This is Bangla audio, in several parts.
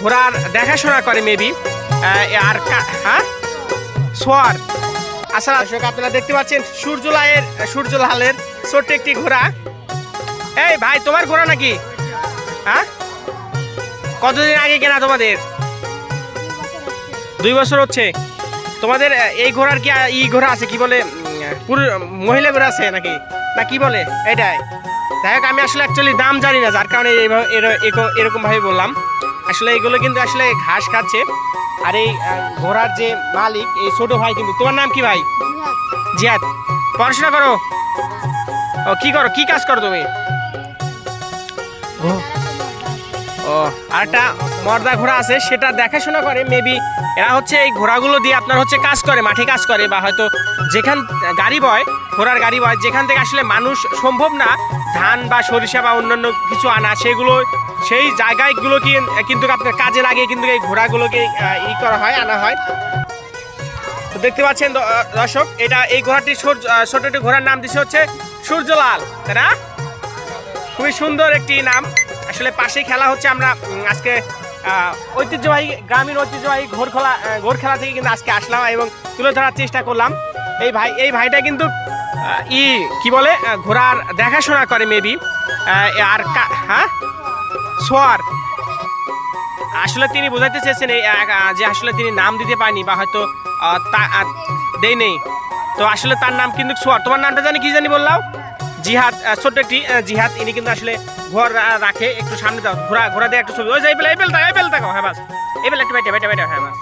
ঘোড়ার দেখাশোনা করে মেবি আর হ্যাঁ? সোয়ার। আসলে দর্শক, আপনারা দেখতে পাচ্ছেন সূর্যলালের সূর্যলালের ছোট্ট একটি ঘোড়া। এই ভাই, তোমার ঘোড়া নাকি? হ্যাঁ? কতদিন আগে কেনা তোমাদের? দুই বছর হচ্ছে। তোমাদের এই ঘোড়ার কি ই ঘোড়া আছে, কি বলে পুরুষ মহিলা ঘোড়া আছে নাকি? না, কি বলে? এটাই। হোক, আমি আসলে অ্যাকচুয়ালি দাম জানি না, যার কারণে এইভাবে এরকম ভাবে বললাম। আসলে এগুলো কিন্তু আসলে ঘাস খাচ্ছে। আর এই ঘোড়ার যে মালিক, এই ছোট ভাই কিন্তু, তোমার নাম কি ভাই? জিয়াদ। পড়াশোনা করো? ও, কি করো? কি কাজ করো তুমি? ও আর একটা মর্দা ঘোড়া আছে, সেটা দেখাশোনা করে মেবি এরা হচ্ছে এই ঘোড়াগুলো দিয়ে আপনার হচ্ছে কাজ করে, মাঠে কাজ করে, বা হয়তো যেখান, গাড়ি বয়, ঘোড়ার গাড়ি বয়, যেখান থেকে আসলে মানুষ সম্ভব না, ধান বা সরিষা বা অন্যান্য কিছু আনা, সেগুলো, সেই জায়গাগুলো কি, কিন্তু আপনার কাজে লাগে কিন্তু এই ঘোড়াগুলোকে ই করা হয়, আনা হয়। তো দেখতে পাচ্ছেন দর্শক, এটা এই ঘোড়াটি সূর্য ছোট একটি ঘোড়ার নাম দিচ্ছে হচ্ছে সূর্যলাল, তাই না? খুবই সুন্দর একটি নাম। আসলে পাশেই খেলা হচ্ছে, আমরা আজকে ঐতিহ্যবাহী, গ্রামীণ ঐতিহ্যবাহী ঘোর খেলা ঘোর খেলা থেকে কিন্তু আজকে আসলাম এবং তুলে ধরার চেষ্টা করলাম। এই ভাই, এই ভাইটা কিন্তু ই, কি বলে ঘোড়ার দেখাশোনা করে মেবি আর হ্যাঁ? সোয়ার। আসলে তিনি বোঝাইতে চেয়েছেন এই যে আসলে তিনি নাম দিতে পারেনি বা হয়তো দেই নেই তো আসলে তার নাম কিন্তু সোয়ার। তোমার নামটা জানি কি জানি বললাম? জিহাদ ছোট্ট একটি জিহাদ, ইনি কিন্তু আসলে ঘর রাখে, একটু সামনে দাও, ঘোরা ঘোরা দিয়ে একটু ছবি। ওই যে, এই বেলা, এই বেলটা হ্যাঁ বাস। একটু বেটা বেটা বেটা হ্যাঁ বাস।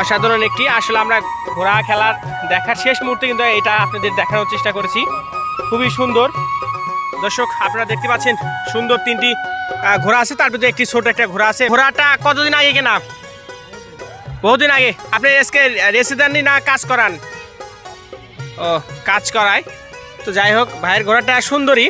অসাধারণ একটি, আসলে আমরা ঘোড়া খেলার দেখার শেষ মুহূর্তে কিন্তু এটা আপনাদের দেখানোর চেষ্টা করেছি। খুবই সুন্দর। দর্শক, আপনারা দেখতে পাচ্ছেন, সুন্দর তিনটি ঘোড়া আছে, তার ভিতরে একটি ছোট একটা ঘোড়া আছে। ঘোড়াটা কতদিন আগে কেনা? বহুদিন আগে। আপনি আজকে রেসে দেননি না কাজ করান? ও কাজ করায়। তো যাই হোক ভাইয়ের ঘোড়াটা সুন্দরী।